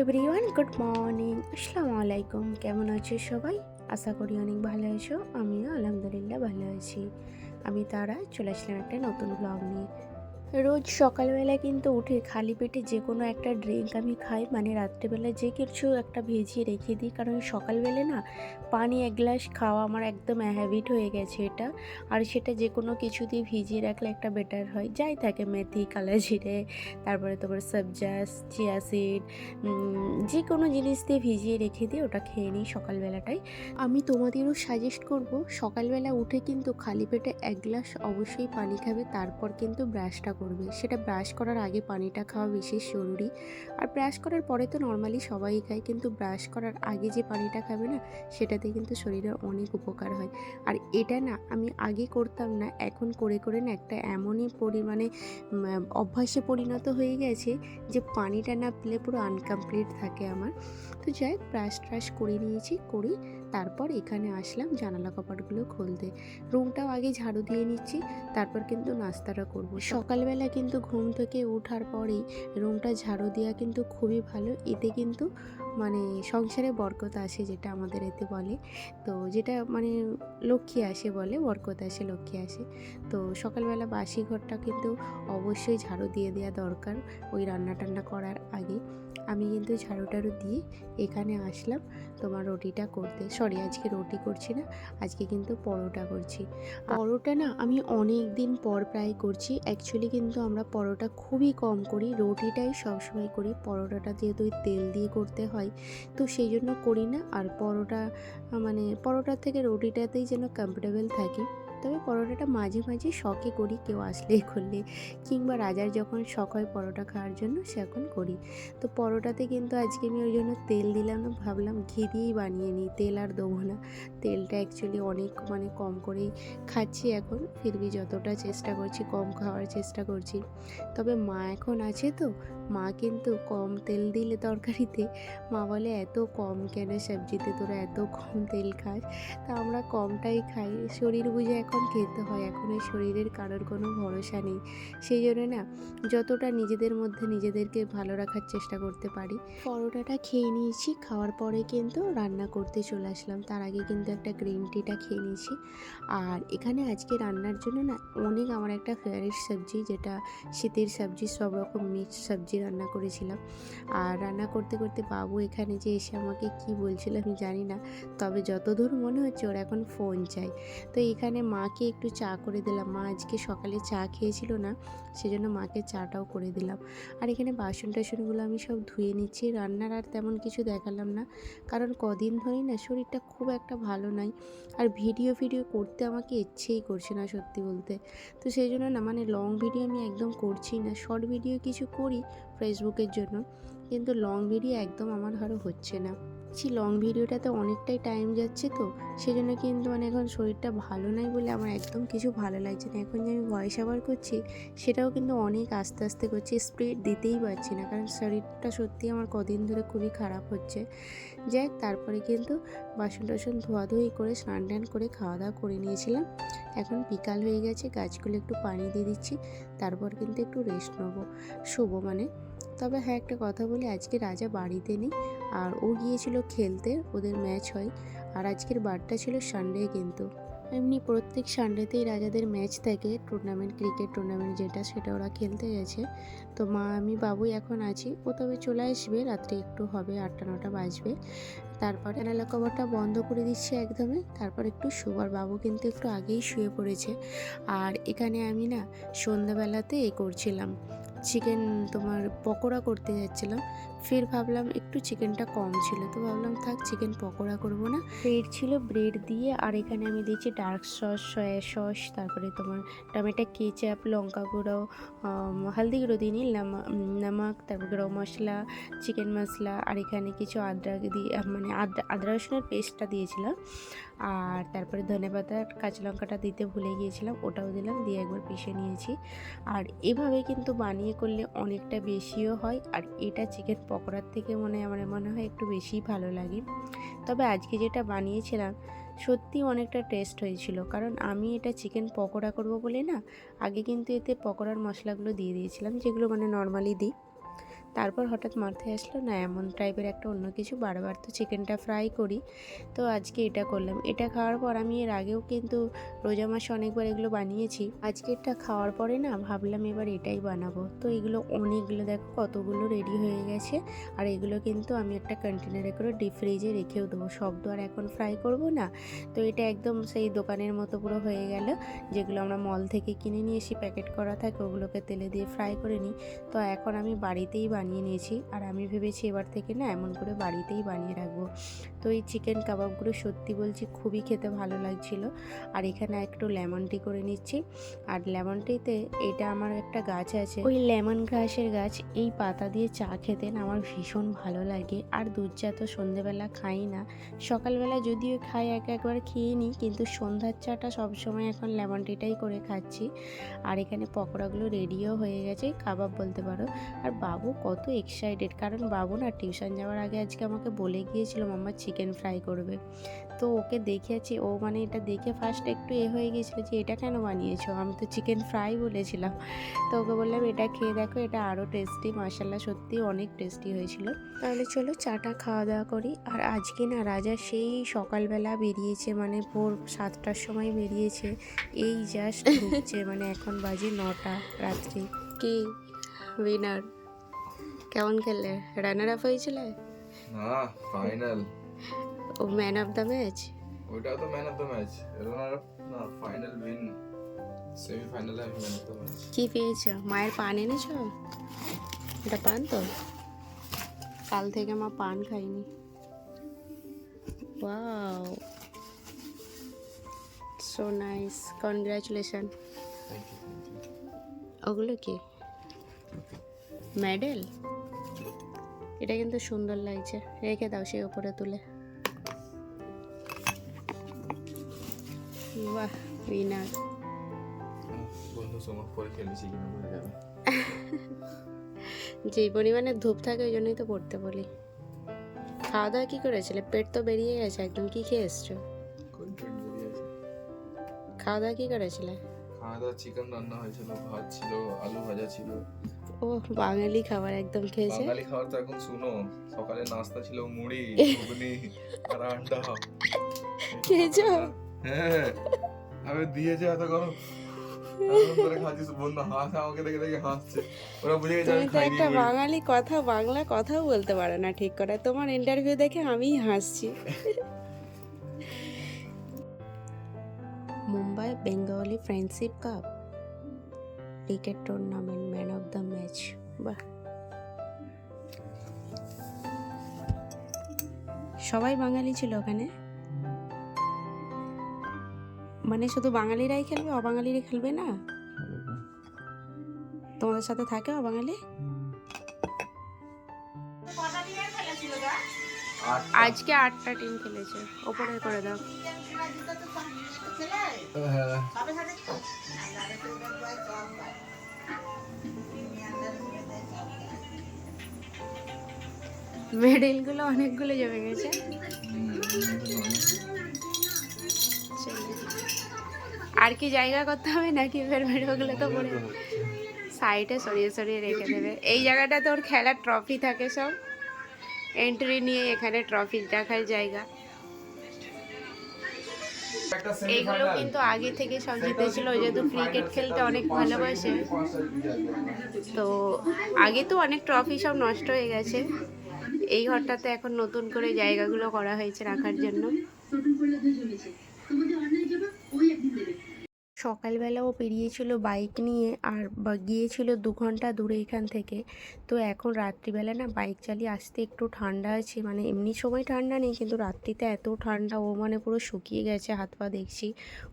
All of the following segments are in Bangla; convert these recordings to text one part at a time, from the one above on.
এভরিওয়ান গুড মর্নিং আসসালামু আলাইকুম কেমন আছো সবাই? আশা করি অনেক ভালো আছো। আমিও আলহামদুলিল্লাহ ভালো আছি। আমি তারা, চলে আসলাম একটা নতুন ব্লগ নিয়ে। রোজ সকালবেলা কিন্তু উঠে খালি পেটে যে কোনো একটা ড্রিঙ্ক আমি খাই মানে রাত্রেবেলা যে কিছু একটা ভিজিয়ে রেখে দিই। কারণ সকালবেলা না পানি এক গ্লাস খাওয়া আমার একদম হ্যাবিট হয়ে গেছে এটা। আর সেটা যে কোনো কিছু দিয়ে ভিজিয়ে রাখলে একটা বেটার হয়। যাই থাকে মেথি কালা জিরে তারপরে তোমার সবজাস, চিয়া সিড যে কোনো জিনিস দিয়ে ভিজিয়ে রেখে দিই ওটা খেয়ে নিই সকালবেলাটাই। আমি তোমাদেরও সাজেস্ট করব, সকালবেলা উঠে কিন্তু খালি পেটে এক গ্লাস অবশ্যই পানি খাবে, তারপর কিন্তু ব্রাশটা করবে। সেটা ব্রাশ করার আগে পানিটা খাওয়া বিশেষ জরুরি। আর ব্রাশ করার পরে তো নর্মালি সবাই খায়, কিন্তু ব্রাশ করার আগে যে পানিটা খাবে না, সেটাতে কিন্তু শরীরের অনেক উপকার হয়। আর এটা না, আমি আগে করতাম না, এখন করে করে না একটা এমনই পরিমাণে অভ্যাসে পরিণত হয়ে গেছে যে পানিটা না পেলে পুরো আনকমপ্লিট থাকে আমার। তো যাই ব্রাশ ট্রাশ করে নিয়েছি, করি। তারপর এখানে আসলাম জানালা কপাটগুলো খুলতে। রুমটাও আগে ঝাড়ু দিয়ে নিচ্ছি, তারপর কিন্তু নাস্তাটা করব। সকালবেলা কিন্তু ঘুম থেকে ওঠার পরেই রুমটা ঝাড়ু দেওয়া কিন্তু খুবই ভালো। এতে কিন্তু মানে সংসারে বরকত আসে যেটা আমাদের এতে বলে। তো যেটা মানে লক্ষ্মী আসে বলে, বরকত আসে, লক্ষ্মী আসে। তো সকালবেলা বাসি ঘরটা কিন্তু অবশ্যই ঝাড়ু দিয়ে দেওয়া দরকার ওই রান্না টান্না করার আগে। আমি কিন্তু ঝাড়ু টাড়ু দিয়ে এখানে আসলাম তোমার রুটিটা করতে। সরি আজকে রুটি করছি না আজকে কিন্তু পরোটা করছি। পরোটা না আমি অনেক দিন পর প্রায় করছি অ্যাকচুয়ালি কিন্তু আমরা পরোটা খুবই কম করি রুটিটাই সবসময় করি পরোটাটা যেহেতু তেল দিয়ে করতে হয় তো সেই জন্য করি না আর পরোটা মানে পরোটার থেকে রুটিটাতেই যেন কমফোর্টেবল থাকি। তবে পরোটাটা মাঝে মাঝে শখে করি, কেউ আসলে করলে। কিংবা রাজার যখন শখ হয় পরোটা খাওয়ার জন্য, সে এখন করি। তো পরোটাতে কিন্তু আজকে আমি ওই জন্য তেল দিলাম না, ভাবলাম ঘি দিয়েই বানিয়ে নিই, তেল আর দেবো না। তেলটা অ্যাকচুয়ালি অনেক মানে কম করেই খাচ্ছি এখন, ফিরবি যতটা চেষ্টা করছি, কম খাওয়ার চেষ্টা করছি। তবে মা এখন আছে তো মা কিন্তু কম তেল দিলে তরকারিতে। মা বলে, এত কম কেন সবজিতে? তোরা এত কম তেল খাস। তা আমরা কমটাই খাই। শরীর বুঝে এখন খেতে হয়। এখন ওই শরীরের কারোর কোনো ভরসা নেই। সেই জন্য না, যতটা নিজেদের মধ্যে নিজেদেরকে ভালো রাখার চেষ্টা করতে পারি। পরোটাটা খেয়ে নিয়েছি। খাওয়ার পরে কিন্তু রান্না করতে চলে আসলাম। তার আগে কিন্তু একটা গ্রিন টিটা খেয়ে নিয়েছি। আর এখানে আজকে রান্নার জন্য না, অনেক আমার একটা ফেভারিট সবজি, যেটা শীতের সবজি সব রকম মিক্স সবজি রান্না করেছিলাম। আর রান্না করতে করতে বাবু এখানে যে এসে আমাকে কি বলছিল আমি জানি না। তবে যতদূর মনে হচ্ছে ওর এখন ফোন চাই। তো এখানে মাকে একটু চা করে দিলাম। মা আজকে সকালে চা খেয়েছিল না, সেজন্য মাকে চাটাও করে দিলাম। আর এখানে বাসন টাসনগুলো আমি সব ধুয়ে নিচ্ছি। রান্নার আর তেমন কিছু দেখালাম না। কারণ কদিন ধরেই না শরীরটা খুব একটা ভালো নাই। আর ভিডিও ভিডিও করতে আমাকে ইচ্ছেই করছে না সত্যি বলতে। তো সেই জন্য না মানে লং ভিডিও আমি একদম করছি না। শর্ট ভিডিও কিছু করি ফেসবুকের জন্য। কিন্তু লং ভিডিও একদম আমার ধরো হচ্ছে না। সেই লং ভিডিওটাতে অনেকটাই টাইম যাচ্ছে তো। সেজন্য কিন্তু মানে এখন শরীরটা ভালো নাই বলে আমার একদম কিছু ভালো লাগছে না। এখন যে আমি ভয়েস ওভার করছি, সেটাও কিন্তু অনেক আস্তে আস্তে করছি। স্পিড দিতেই পারছি না। কারণ শরীরটা সত্যি আমার কদিন ধরে খুবই খারাপ হচ্ছে। যাই তারপরে কিন্তু বাসন টাসন ধোয়াধুয়ি করে স্নান টান করে খাওয়া দাওয়া করে নিয়েছিলাম। এখন বিকাল হয়ে গেছে, গাছগুলো একটু পানি দিয়ে দিচ্ছি, তারপর কিন্তু একটু রেস্ট নেব। শোবো মানে। তবে হ্যাঁ একটা কথা বলি, আজকে রাজা বাড়িতে নেই, আর ও গিয়েছিল খেলতে, ওদের ম্যাচ হয়, আর আজকের বারটা ছিল সানডে কিন্তু। এমনি প্রত্যেক সানডেতেই রাজাদের ম্যাচ থাকে টুর্নামেন্ট ক্রিকেট টুর্নামেন্ট যেটা, সেটা ওরা খেলতে গেছে। তো মা, আমি, বাবুই এখন আছি, ও তবে চলে আসবে, রাত্রে একটু হবে, আটটা, নটা বাজবে। তারপর জানালা কভারটা বন্ধ করে দিচ্ছি একদমই। তারপর একটু শোবার বাবু কিন্তু একটু আগেই শুয়ে পড়েছে। আর এখানে আমি না সন্ধ্যাবেলাতে এ করছিলাম। চিকেন তোমার পকোড়া করতে যাচ্ছিলাম। ফের ভাবলাম একটু চিকেনটা কম ছিল, তো ভাবলাম থাক চিকেন পকোড়া করব না। ব্রেড ছিল ব্রেড দিয়ে আর এখানে আমি দিয়েছি ডার্ক সস সয়া সস তারপরে তোমার টমেটো কেচাপ লঙ্কা গুঁড়ো হালদি গুঁড়ো দিইনি নামাক, তারপর গরম মশলা চিকেন মশলা, আর এখানে কিছু আদ্রক দিয়ে মানে আদা আদা রসুনের পেস্টটা দিয়েছিলাম। আর তারপরে ধনে পাতা, কাঁচা লঙ্কাটা দিতে ভুলে গিয়েছিলাম, ওটাও দিলাম, দিয়ে একবার পিষে নিয়েছি। আর এভাবে কিন্তু বানিয়ে করলে অনেকটা বেশিও হয়, আর এটা চিকেন পকোড়ার থেকে মনে আমার মনে হয় একটু বেশিই ভালো লাগে। তবে আজকে যেটা বানিয়েছিলাম, সত্যি অনেকটা টেস্ট হয়েছিল। কারণ আমি এটা চিকেন পকোড়া করব বলে না, আগে কিন্তু এতে পকোড়ার মশলাগুলো দিয়ে দিয়েছিলাম, যেগুলো মানে নর্মালি দিই। তারপর হঠাৎ মাথায় আসলো, না, এমন টাইপের একটা অন্য কিছু, বারবার তো চিকেনটা ফ্রাই করি। তো আজকে এটা করলাম। এটা খাওয়ার পর আমি এর আগেও কিন্তু রোজা মাসে অনেকবার এগুলো বানিয়েছি। আজকে এটা খাওয়ার পরে না, ভাবলাম এবার এটাই বানাবো। তো এগুলো অনেকগুলো, দেখো কতগুলো রেডি হয়ে গেছে। আর এগুলো কিন্তু আমি একটা কন্টেনারে করে ডিপ ফ্রিজে রেখেও দেবো। সব তো আর এখন ফ্রাই করব না। তো এটা একদম সেই দোকানের মতো পুরো হয়ে গেল। যেগুলো আমরা মল থেকে কিনে নিয়ে এসি প্যাকেট করা থাকে, ওগুলোকে তেলে দিয়ে ফ্রাই করে নিই। তো এখন আমি বাড়িতেই বানিয়ে নিয়েছি। আর আমি ভেবেছি এবার থেকে না এমন করে বাড়িতেই বানিয়ে রাখব। তো এই চিকেন কাবাবগুলো সত্যি বলছি খুবই খেতে ভালো লাগছিল। আর এখানে একটু লেমন টি করে নিচ্ছি। আর লেমন টিতে এটা আমার একটা গাছ আছে। ওই লেমন ঘাসের গাছ, এই পাতা দিয়ে চা খেতে না আমার ভীষণ ভালো লাগে। আর দুধ চা তো সন্ধেবেলা খাই না। সকালবেলা যদিও খাই, এক একবার খেয়ে নিই, কিন্তু সন্ধ্যার চাটা সবসময় এখন লেমন টিটাই করে খাচ্ছি। আর এখানে পকোড়াগুলো রেডিও হয়ে গেছে কাবাব বলতে পারো। আর বাবু কত এক্সাইটেড কারণ বাবু না টিউশন যাওয়ার আগে আজকে আমাকে বলে গিয়েছিল, মাম্মা চিকেন ফ্রাই করবে। তো ওকে দেখেছি ও মানে এটা দেখে ফার্স্ট একটু এ হয়ে গিয়েছিল যে, এটা কেন বানিয়েছো? আমি তো চিকেন ফ্রাই বলেছিলাম। তো ওকে বললাম, এটা খেয়ে দেখো, এটা আরও টেস্টি মশালা সত্যি অনেক টেস্টি হয়েছিল। তাহলে চলো চাটা খাওয়া দাওয়া করি। আর আজকে না রাজা সেই সকালবেলা বেরিয়েছে মানে ভোর সাতটার সময় বেরিয়েছে। এই জাস্ট ঢুকছে মানে এখন বাজে নটা রাত্রি। কি? উইনার কেমন খেললে? রানার আপ হয়েছিল? না ফাইনাল ও ম্যান অফ দ্য ম্যাচ ওইটাও তো man of the match runner up না ফাইনাল উইন সেমি ফাইনালে আমি ম্যান অফ দ্য ম্যাচ কি পেয়েছ? মায়ের পান এনেছো? এটা পান তো? কাল থেকে মা পান খাইনি ওয়াও সো নাইস কনগ্রাচুলেশন ওগুলো কি? মেডেল এটা কিন্তু সুন্দর লাগছে। রেখে দাও সে উপরে তুলে। বাহ উইনার যেই পরিমাণে ধূপ থাকে ওই জন্যই তো পড়তে বলি। খাওয়া দাওয়া কি করেছিলে? পেট তো বেরিয়ে গেছে একদম কি খেয়ে এসছো? খাওয়া দাওয়া কি করেছিলে? দাওয়া চিকেন রান্না হয়েছিল ভাত ছিল আলু ভাজা ছিল। ও বাঙালি খাবার একদম খেয়েছে। বাঙালি খাবার তো এখন শুনো সকালে নাস্তা ছিল মুড়ি ঘুগনি আর আন্ডা। খেয়েছো? হ্যাঁ আমি দিয়েছে এত গরম। আমি একটা বাঙালি কথা বাংলা কথাও বলতে পারো না ঠিক করে। তোমার ইন্টারভিউ দেখে আমিই হাসছি। Mumbai Bengali friendship cup cricket tournament man of the match বাহ। সবাই বাঙালি ছিল ওখানে? মানে শুধু বাঙালিরাই খেলবে অবাঙালিরা খেলবে না? তোমাদের সাথে থাকে অবাঙালি? আজকে আটটা টিম খেলেছে। ওপরে করে দাও। হ্যাঁ। মেডেলগুলো অনেকগুলো জমে গেছে। আর কি জায়গা করতে হবে নাকি ফের মেডেলগুলো তো পড়ে সাইডে সরিয়ে সরিয়ে রেখে দেবে। এই জায়গাটা তোর খেলার ট্রফি থাকে সব। এন্ট্রি নিয়ে এখানে ট্রফি রাখার জায়গা। এইগুলো কিন্তু আগে থেকে সব জিতেছিল যেহেতু ক্রিকেট খেলতে অনেক ভালোবাসে তো আগে তো অনেক ট্রফি সব নষ্ট হয়ে গেছে এই ঘরটাতে এখন নতুন করে জায়গাগুলো করা হয়েছে রাখার জন্য সকালবেলা ও বেরিয়েছিল বাইক নিয়ে আর গিয়েছিল দু ঘণ্টা দূরে এখান থেকে। তো এখন রাত্রিবেলা না বাইক চালিয়ে আসতে একটু ঠান্ডা আছে মানে এমনি সময় ঠান্ডা নেই কিন্তু রাত্রিতে এত ঠান্ডা, ও মানে পুরো শুকিয়ে গেছে, হাত পা দেখছি।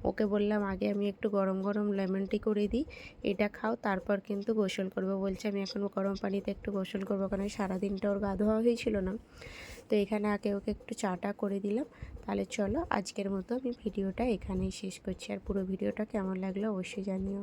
ওকে বললাম, আগে আমি একটু গরম গরম লেমন টি করে দিই, এটা খাও, তারপর কিন্তু গোসল করব। বলছে, আমি এখন গরম পানিতে একটু গোসল করব কারণ সারাদিনটা ওর গা ধোয়া হয়েছিল না। তো এখানে আগে ওকে একটু চাটা করে দিলাম। তাহলে চলো আজকের মতো আমি ভিডিওটা এখানেই শেষ করছি। আর পুরো ভিডিওটা কেমন লাগল অবশ্যই জানিও।